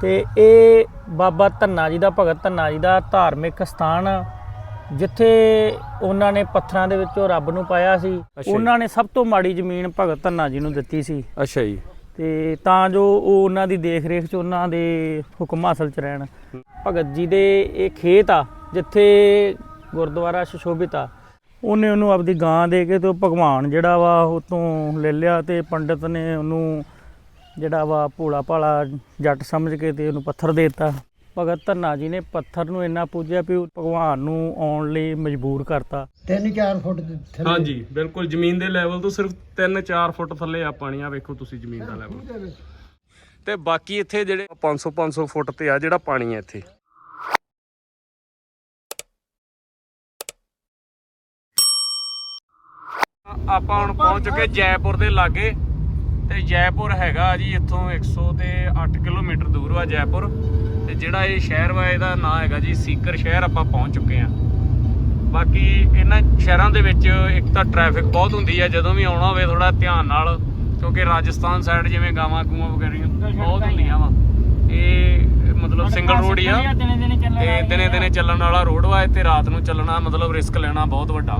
ਤੇ ਇਹ ਬਾਬਾ ਧੰਨਾ ਜੀ ਦਾ ਭਗਤ ਧੰਨਾ ਜੀ ਦਾ ਧਾਰਮਿਕ ਸਥਾਨ ਜਿੱਥੇ ਉਹਨਾਂ ਨੇ ਪੱਥਰਾਂ ਦੇ ਵਿੱਚੋਂ ਰੱਬ ਨੂੰ ਪਾਇਆ ਸੀ। ਉਹਨਾਂ ਨੇ ਸਭ ਤੋਂ ਮਾੜੀ ਜ਼ਮੀਨ ਭਗਤ ਧੰਨਾ ਜੀ ਨੂੰ ਦਿੱਤੀ ਸੀ। ਅੱਛਾ ਜੀ। ਤੇ ਤਾਂ ਜੋ ਉਹ ਉਹਨਾਂ ਦੀ ਦੇਖ ਰੇਖ 'ਚ ਉਹਨਾਂ ਦੇ ਹੁਕਮ ਹਾਸਲ 'ਚ ਰਹਿਣ। ਭਗਤ ਜੀ ਦੇ ਇਹ ਖੇਤ ਆ ਜਿੱਥੇ ਗੁਰਦੁਆਰਾ ਸੁਸ਼ੋਭਿਤ ਆ ਉਹਨੇ ਉਹਨੂੰ ਆਪਦੀ ਗਾਂ ਦੇ ਕੇ ਤੇ ਉਹ ਭਗਵਾਨ ਜਿਹੜਾ ਵਾ ਉਹ ਤੋਂ ਲੈ ਲਿਆ ਤੇ ਪੰਡਤ ਨੇ ਉਹਨੂੰ ਜਿਹੜਾ ਵਾ ਭੋਲਾ ਭਾਲਾ ਜੱਟ ਸਮਝ ਕੇ ਤੇ ਉਹਨੂੰ ਪੱਥਰ ਦੇ ਦਿੱਤਾ। ਭਗਤ ਧੰਨਾ ਜੀ ਨੇ ਪੱਥਰ ਨੂੰ ਇੰਨਾ ਪੂਜਿਆ ਵੀ ਉਹ ਭਗਵਾਨ ਨੂੰ ਆਉਣ ਲਈ ਮਜਬੂਰ ਕਰਤਾ। 3-4 ਫੁੱਟ ਦੇ ਥੱਲੇ। ਹਾਂਜੀ ਬਿਲਕੁਲ ਜ਼ਮੀਨ ਦੇ ਲੈਵਲ ਤੋਂ ਸਿਰਫ 3-4 ਫੁੱਟ ਥੱਲੇ ਆ ਪਾਣੀ ਆ ਵੇਖੋ ਤੁਸੀਂ ਜ਼ਮੀਨ ਦਾ ਲੈਵਲ ਤੇ ਬਾਕੀ ਇੱਥੇ ਜਿਹੜੇ 500 500 ਫੁੱਟ ਤੇ ਆ ਜਿਹੜਾ ਪਾਣੀ ਹੈ ਇੱਥੇ। ਆਪਾਂ ਹੁਣ ਪਹੁੰਚ ਚੁੱਕੇ ਜੈਪੁਰ ਦੇ ਲਾਗੇ। ਤੇ ਜੈਪੁਰ ਹੈਗਾ ਜੀ ਇੱਥੋਂ 100 ਤੇ 8 ਕਿਲੋਮੀਟਰ ਦੂਰ ਵਾ ਜੈਪੁਰ। ਤੇ ਜਿਹੜਾ ਇਹ ਸ਼ਹਿਰ ਵਾ ਇਹਦਾ ਨਾਂ ਹੈਗਾ ਜੀ ਸੀਕਰ ਸ਼ਹਿਰ ਆਪਾਂ ਪਹੁੰਚ ਚੁੱਕੇ ਆ ਬਾਕੀ ਇਹਨਾਂ ਸ਼ਹਿਰਾਂ ਦੇ ਵਿੱਚ ਇੱਕ ਤਾਂ ਟ੍ਰੈਫਿਕ ਬਹੁਤ ਹੁੰਦੀ ਹੈ ਜਦੋਂ ਵੀ ਆਉਣਾ ਹੋਵੇ ਥੋੜਾ ਧਿਆਨ ਨਾਲ ਕਿਉਂਕਿ ਰਾਜਸਥਾਨ ਸਾਈਡ ਜਿਵੇਂ ਗਾਵਾਂ ਗੂਆਂ ਵਗੈਰੀਆਂ ਬਹੁਤ ਹੁੰਦੀਆਂ ਵਾ। ਇਹ ਮਤਲਬ ਸਿੰਗਲ ਰੋਡ ਹੀ ਆ। ਤੇ ਦਿਨੇ ਦਿਨੇ ਚੱਲਣ ਵਾਲਾ ਰੋਡ ਵਾ ਇੱਥੇ ਰਾਤ ਨੂੰ ਚੱਲਣਾ ਮਤਲਬ ਰਿਸਕ ਲੈਣਾ ਬਹੁਤ ਵੱਡਾ।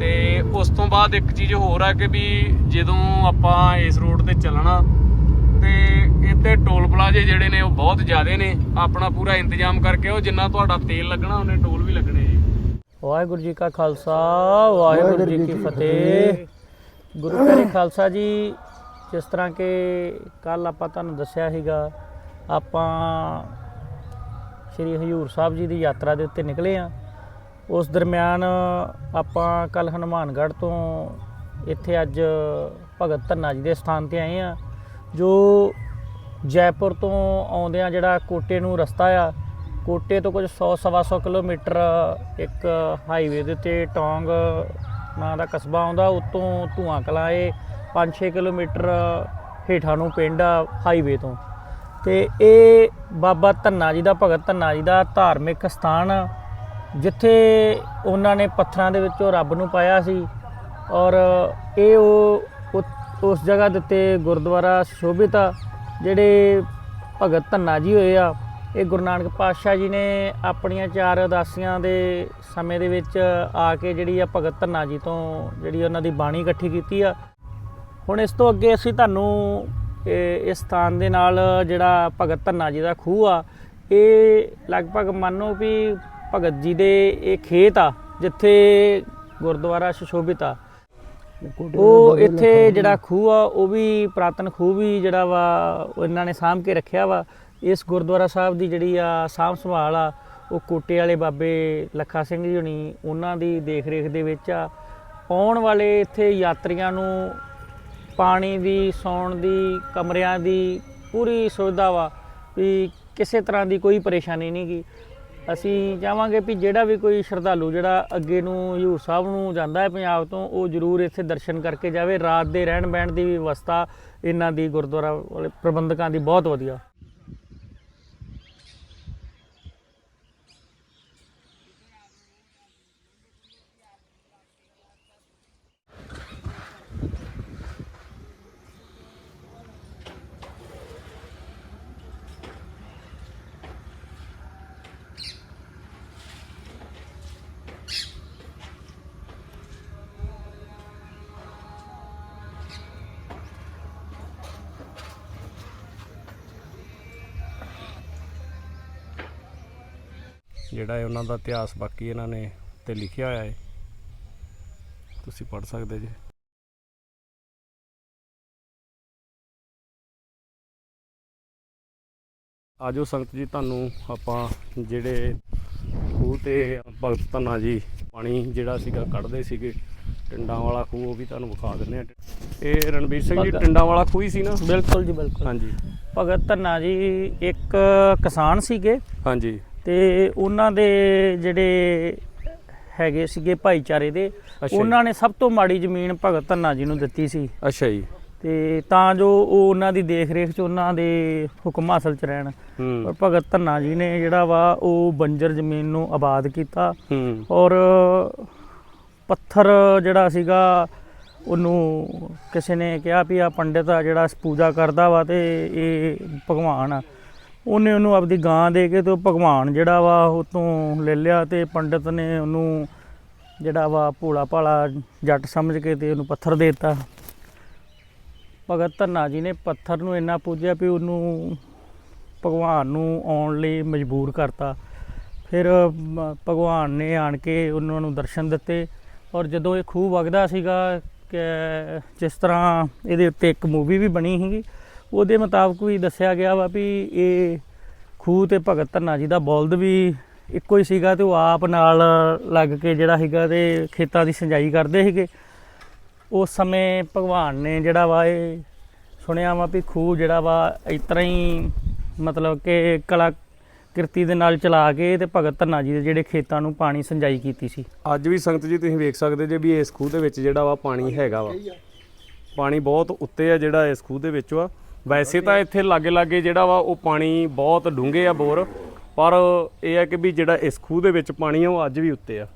ਤੇ ਉਸ ਤੋਂ ਬਾਅਦ ਇੱਕ ਚੀਜ਼ ਹੋਰ ਆ ਕਿ ਵੀ ਜਦੋਂ ਆਪਾਂ ਇਸ ਰੋਡ ਤੇ ਚੱਲਣਾ ਤੇ ਇੱਥੇ ਟੋਲ ਪਲਾਜ਼ੇ ਜਿਹੜੇ ਨੇ ਉਹ ਬਹੁਤ ਜ਼ਿਆਦੇ ਨੇ। ਆਪਣਾ ਪੂਰਾ ਇੰਤਜ਼ਾਮ ਕਰਕੇ ਉਹ ਜਿੰਨਾ ਤੁਹਾਡਾ ਤੇਲ ਲੱਗਣਾ ਉਹਨੇ ਟੋਲ ਵੀ ਲੱਗਣੇ ਜੀ। ਵਾਹਿਗੁਰੂ ਜੀ ਕਾ ਖਾਲਸਾ ਵਾਹਿਗੁਰੂ ਜੀ ਕੀ ਫਤਿਹ। ਗੁਰੂ ਘਰੇ ਖਾਲਸਾ ਜੀ ਜਿਸ ਤਰ੍ਹਾਂ ਕਿ ਕੱਲ ਆਪਾਂ ਤੁਹਾਨੂੰ ਦੱਸਿਆ ਸੀਗਾ ਆਪਾਂ ਸ੍ਰੀ ਹਜੂਰ ਸਾਹਿਬ ਜੀ ਦੀ ਯਾਤਰਾ ਦੇ ਉੱਤੇ ਨਿਕਲੇ ਆ। ਉਸ ਦਰਮਿਆਨ ਆਪਾਂ ਕੱਲ ਹਨੂਮਾਨਗੜ੍ਹ ਤੋਂ ਇੱਥੇ ਅੱਜ ਭਗਤ ਧੰਨਾ ਜੀ ਦੇ ਸਥਾਨ ਤੇ ਆਏ ਆ ਜੋ ਜੈਪੁਰ ਤੋਂ ਆਉਂਦਿਆਂ ਜਿਹੜਾ ਕੋਟੇ ਨੂੰ ਰਸਤਾ ਆ, ਕੋਟੇ ਤੋਂ ਕੁਝ 100 ਸਵਾ 100 ਕਿਲੋਮੀਟਰ ਇੱਕ ਹਾਈਵੇ ਦੇ ਉੱਤੇ ਟੌਂਗ ਨਾਂ ਦਾ ਕਸਬਾ ਆਉਂਦਾ, ਉਤੋਂ ਧੂਆਂ ਕਲਾਂ ਇਹ 5-6 ਕਿਲੋਮੀਟਰ ਹੇਠਾਂ ਨੂੰ ਪਿੰਡ ਆ ਹਾਈਵੇ ਤੋਂ। ਤੇ ਇਹ ਬਾਬਾ ਧੰਨਾ ਜੀ ਦਾ, ਭਗਤ ਧੰਨਾ ਜੀ ਦਾ ਧਾਰਮਿਕ ਸਥਾਨ ਜਿੱਥੇ ਉਹਨਾਂ ਨੇ ਪੱਥਰਾਂ ਦੇ ਵਿੱਚੋਂ ਰੱਬ ਨੂੰ ਪਾਇਆ ਸੀ ਔਰ ਇਹ ਉਹ ਉਸ ਜਗ੍ਹਾ ਦੇ ਉੱਤੇ ਗੁਰਦੁਆਰਾ ਸ਼ੋਭਿਤ ਆ, ਜਿਹੜੇ ਭਗਤ ਧੰਨਾ ਜੀ ਹੋਏ ਆ, ਇਹ ਗੁਰੂ ਨਾਨਕ ਪਾਤਸ਼ਾਹ ਜੀ ਨੇ ਆਪਣੀਆਂ ਚਾਰ ਉਦਾਸੀਆਂ ਦੇ ਸਮੇਂ ਦੇ ਵਿੱਚ ਆ ਕੇ ਜਿਹੜੀ ਆ ਭਗਤ ਧੰਨਾ ਜੀ ਤੋਂ ਜਿਹੜੀ ਉਹਨਾਂ ਦੀ ਬਾਣੀ ਇਕੱਠੀ ਕੀਤੀ ਆ। ਹੁਣ ਇਸ ਤੋਂ ਅੱਗੇ ਅਸੀਂ ਤੁਹਾਨੂੰ ਇਸ ਸਥਾਨ ਦੇ ਨਾਲ ਜਿਹੜਾ ਭਗਤ ਧੰਨਾ ਜੀ ਦਾ ਖੂਹ ਆ, ਇਹ ਲਗਭਗ ਮੰਨੋ ਵੀ ਭਗਤ ਜੀ ਦੇ ਇਹ ਖੇਤ ਆ, ਜਿੱਥੇ ਗੁਰਦੁਆਰਾ ਸੁਸ਼ੋਭਿਤ ਆ। ਉਹ ਇੱਥੇ ਜਿਹੜਾ ਖੂਹ ਆ, ਉਹ ਵੀ ਪ੍ਰਾਤਨ ਖੂਹ ਵੀ ਜਿਹੜਾ ਵਾ ਇਹਨਾਂ ਨੇ ਸਾਂਭ ਕੇ ਰੱਖਿਆ ਵਾ। ਇਸ ਗੁਰਦੁਆਰਾ ਸਾਹਿਬ ਦੀ ਜਿਹੜੀ ਆ ਸਾਂਭ ਸੰਭਾਲ ਆ, ਉਹ ਕੋਟੇ ਵਾਲੇ ਬਾਬੇ ਲੱਖਾ ਸਿੰਘ ਜੀ ਹੁਣੀ, ਉਹਨਾਂ ਦੀ ਦੇਖ ਰੇਖ ਦੇ ਵਿੱਚ ਆ। ਆਉਣ ਵਾਲੇ ਇੱਥੇ ਯਾਤਰੀਆਂ ਨੂੰ ਪਾਣੀ ਦੀ, ਸੌਣ ਦੀ, ਕਮਰਿਆਂ ਦੀ ਪੂਰੀ ਸੁਵਿਧਾ ਵਾ, ਵੀ ਕਿਸੇ ਤਰ੍ਹਾਂ ਦੀ ਕੋਈ ਪਰੇਸ਼ਾਨੀ ਨਹੀਂ ਗੀ। ਅਸੀਂ ਚਾਹਾਂਗੇ ਵੀ ਜਿਹੜਾ ਵੀ ਕੋਈ ਸ਼ਰਧਾਲੂ ਜਿਹੜਾ ਅੱਗੇ ਨੂੰ ਹਜ਼ੂਰ ਸਾਹਿਬ ਨੂੰ ਜਾਂਦਾ ਹੈ ਪੰਜਾਬ ਤੋਂ, ਉਹ ਜ਼ਰੂਰ ਇੱਥੇ ਦਰਸ਼ਨ ਕਰਕੇ ਜਾਵੇ। ਰਾਤ ਦੇ ਰਹਿਣ ਬਹਿਣ ਦੀ ਵਿਵਸਥਾ ਇਹਨਾਂ ਦੀ ਗੁਰਦੁਆਰਾ ਵਾਲੇ ਪ੍ਰਬੰਧਕਾਂ ਦੀ ਬਹੁਤ ਵਧੀਆ। ਜਿਹੜਾ ਹੈ ਉਹਨਾਂ ਦਾ ਇਤਿਹਾਸ ਬਾਕੀ ਇਹਨਾਂ ਨੇ ਤੇ ਲਿਖਿਆ ਹੋਇਆ ਹੈ। ਤੁਸੀਂ ਪੜ੍ਹ ਸਕਦੇ ਜੀ। ਆਜੋ ਸੰਗਤ ਜੀ ਤੁਹਾਨੂੰ ਆਪਾਂ ਜਿਹੜੇ ਖੂਹ ਤੇ ਭਗਤ ਧੰਨਾ ਜੀ ਪਾਣੀ ਜਿਹੜਾ ਸੀਗਾ ਕੱਢਦੇ ਸੀਗੇ ਟਿੰਡਾਂ ਵਾਲਾ ਖੂਹ ਉਹ ਵੀ ਤੁਹਾਨੂੰ ਵਿਖਾ ਦਿੰਦੇ ਆ ਇਹ ਰਣਬੀਰ ਸਿੰਘ ਜੀ ਟਿੰਡਾਂ ਵਾਲਾ ਖੂਹ ਹੀ ਸੀ ਨਾ? ਬਿਲਕੁਲ ਜੀ ਬਿਲਕੁਲ। ਹਾਂਜੀ। ਭਗਤ ਧੰਨਾ ਜੀ ਇੱਕ ਕਿਸਾਨ ਸੀਗੇ। ਹਾਂਜੀ। ਤੇ ਉਹਨਾਂ ਦੇ ਜਿਹੜੇ ਹੈਗੇ ਸੀਗੇ ਭਾਈਚਾਰੇ ਦੇ। ਉਹਨਾਂ ਨੇ ਸਭ ਤੋਂ ਮਾੜੀ ਜ਼ਮੀਨ ਭਗਤ ਧੰਨਾ ਜੀ ਨੂੰ ਦਿੱਤੀ ਸੀ। ਅੱਛਾ ਜੀ। ਤੇ ਤਾਂ ਜੋ ਉਹ ਉਹਨਾਂ ਦੀ ਦੇਖ ਰੇਖ 'ਚ ਉਹਨਾਂ ਦੇ ਹੁਕਮ ਹਾਸਲ 'ਚ ਰਹਿਣ। ਪਰ ਭਗਤ ਧੰਨਾ ਜੀ ਨੇ ਜਿਹੜਾ ਵਾ ਉਹ ਬੰਜਰ ਜ਼ਮੀਨ ਨੂੰ ਆਬਾਦ ਕੀਤਾ। ਔਰ ਪੱਥਰ ਜਿਹੜਾ ਸੀਗਾ ਉਹਨੂੰ ਕਿਸੇ ਨੇ ਕਿਹਾ ਵੀ ਆ ਪੰਡਿਤ ਆ ਜਿਹੜਾ ਪੂਜਾ ਕਰਦਾ ਵਾ ਤੇ ਇਹ ਭਗਵਾਨ ਆ। ਉਹਨੇ ਉਹਨੂੰ ਆਪਦੀ ਗਾਂ ਦੇ ਕੇ ਤੇ ਉਹ ਭਗਵਾਨ ਜਿਹੜਾ ਵਾ ਉਹ ਤੋਂ ਲੈ ਲਿਆ ਤੇ ਪੰਡਤ ਨੇ ਉਹਨੂੰ ਜਿਹੜਾ ਵਾ ਭੋਲਾ ਭਾਲਾ ਜੱਟ ਸਮਝ ਕੇ ਤੇ ਉਹਨੂੰ ਪੱਥਰ ਦੇ ਦਿੱਤਾ। ਭਗਤ ਧੰਨਾ ਜੀ ਨੇ ਪੱਥਰ ਨੂੰ ਇੰਨਾ ਪੂਜਿਆ ਵੀ ਉਹਨੂੰ ਭਗਵਾਨ ਨੂੰ ਆਉਣ ਲਈ ਮਜਬੂਰ ਕਰਤਾ। ਫਿਰ ਭਗਵਾਨ ਨੇ ਆਣ ਕੇ ਉਹਨਾਂ ਨੂੰ ਦਰਸ਼ਨ ਦਿੱਤੇ ਔਰ ਜਦੋਂ ਇਹ ਖੂਹ ਵਗਦਾ ਸੀਗਾ ਕਿ ਜਿਸ ਤਰ੍ਹਾਂ ਇਹਦੇ ਉੱਤੇ ਇੱਕ ਮੂਵੀ ਵੀ ਬਣੀ ਸੀਗੀ ਉਹਦੇ ਮੁਤਾਬਕ ਵੀ ਦੱਸਿਆ ਗਿਆ ਵਾ ਵੀ ਇਹ ਖੂਹ ਤੇ ਭਗਤ ਧੰਨਾ ਜੀ ਦਾ ਬਲਦ ਵੀ ਇੱਕੋ ਹੀ ਸੀਗਾ ਤੇ ਉਹ ਆਪ ਨਾਲ ਲੱਗ ਕੇ ਜਿਹੜਾ ਸੀਗਾ ਤੇ ਖੇਤਾਂ ਦੀ ਸਿੰਜਾਈ ਕਰਦੇ ਸੀਗੇ। ਉਸ ਸਮੇਂ ਭਗਵਾਨ ਨੇ ਜਿਹੜਾ ਵਾ ਇਹ ਸੁਣਿਆ ਵਾ ਵੀ ਖੂਹ ਜਿਹੜਾ ਵਾ ਇਸ ਤਰ੍ਹਾਂ ਹੀ ਮਤਲਬ ਕਿ ਕਲਾ ਕਿਰਤੀ ਦੇ ਨਾਲ ਚਲਾ ਕੇ ਤੇ ਭਗਤ ਧੰਨਾ ਜੀ ਦੇ ਜਿਹੜੇ ਖੇਤਾਂ ਨੂੰ ਪਾਣੀ ਸਿੰਜਾਈ ਕੀਤੀ ਸੀ। ਅੱਜ ਵੀ ਸੰਗਤ ਜੀ ਤੁਸੀਂ ਵੇਖ ਸਕਦੇ ਜੇ ਵੀ ਇਸ ਖੂਹ ਦੇ ਵਿੱਚ ਜਿਹੜਾ ਵਾ ਪਾਣੀ ਹੈਗਾ ਵਾ। ਪਾਣੀ ਬਹੁਤ ਉੱਤੇ ਆ ਜਿਹੜਾ ਇਸ ਖੂਹ ਦੇ ਵਿੱਚ ਵਾ। ਵੈਸੇ ਤਾਂ ਇੱਥੇ ਲਾਗੇ ਲਾਗੇ ਜਿਹੜਾ ਵਾ ਉਹ ਪਾਣੀ ਬਹੁਤ ਡੂੰਘੇ ਆ ਬੋਰ ਪਰ ਇਹ ਹੈ ਕਿ ਵੀ ਜਿਹੜਾ ਇਸ ਖੂਹ ਦੇ ਵਿੱਚ ਪਾਣੀ ਆ ਉਹ ਅੱਜ ਵੀ ਉੱਤੇ ਆ।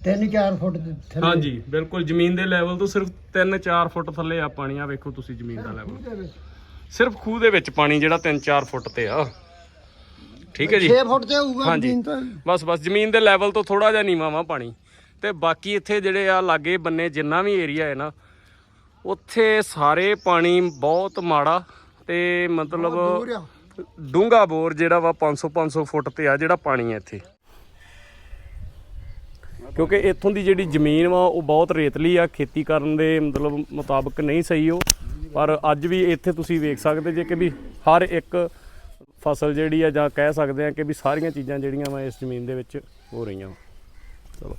3-4 ਫੁੱਟ ਦੇ ਥੱਲੇ। ਹਾਂਜੀ ਬਿਲਕੁਲ ਜ਼ਮੀਨ ਦੇ ਲੈਵਲ ਤੋਂ ਸਿਰਫ 3-4 ਫੁੱਟ ਥੱਲੇ ਆ ਪਾਣੀ ਆ ਵੇਖੋ ਤੁਸੀਂ ਜ਼ਮੀਨ ਦਾ ਲੈਵਲ ਸਿਰਫ ਖੂਹ ਦੇ ਵਿੱਚ ਪਾਣੀ ਜਿਹੜਾ 3-4 ਫੁੱਟ ਤੇ ਆ। ਠੀਕ ਹੈ ਜੀ? 6 ਫੁੱਟ ਤੇ ਹੋਊਗਾ ਹਾਂਜੀ। ਜ਼ਮੀਨ ਤੋਂ। ਬਸ ਬਸ ਜ਼ਮੀਨ ਦੇ ਲੈਵਲ ਤੋਂ ਥੋੜਾ ਜਿਹਾ ਨੀਵਾਂ ਵਾ ਪਾਣੀ। ਤੇ ਬਾਕੀ ਇੱਥੇ ਜਿਹੜੇ ਆ ਲਾਗੇ ਬੰਨੇ ਜਿੰਨਾ ਵੀ ਏਰੀਆ ਹੈ ਨਾ ਉੱਥੇ ਸਾਰੇ ਪਾਣੀ ਬਹੁਤ ਮਾੜਾ ਤੇ ਮਤਲਬ ਡੂੰਗਾ ਬੋਰ ਜਿਹੜਾ ਵਾ 500 500 ਫੁੱਟ ਤੇ ਆ ਜਿਹੜਾ ਪਾਣੀ ਹੈ ਇੱਥੇ। ਕਿਉਂਕਿ ਇੱਥੋਂ ਦੀ ਜਿਹੜੀ ਜ਼ਮੀਨ ਵਾ ਉਹ ਬਹੁਤ ਰੇਤਲੀ ਆ ਖੇਤੀ ਕਰਨ ਦੇ ਮਤਲਬ ਮੁਤਾਬਕ ਨਹੀਂ ਸਹੀ ਉਹ। ਪਰ ਅੱਜ ਵੀ ਇੱਥੇ ਤੁਸੀਂ ਵੇਖ ਸਕਦੇ ਜੇ ਕਿ ਵੀ ਹਰ ਇੱਕ ਫਸਲ ਜਿਹੜੀ ਆ ਜਾਂ ਕਹਿ ਸਕਦੇ ਆ ਕਿ ਵੀ ਸਾਰੀਆਂ ਚੀਜ਼ਾਂ ਜਿਹੜੀਆਂ ਵਾ ਇਸ ਜ਼ਮੀਨ ਦੇ ਵਿੱਚ ਹੋ ਰਹੀਆਂ। ਚਲੋ।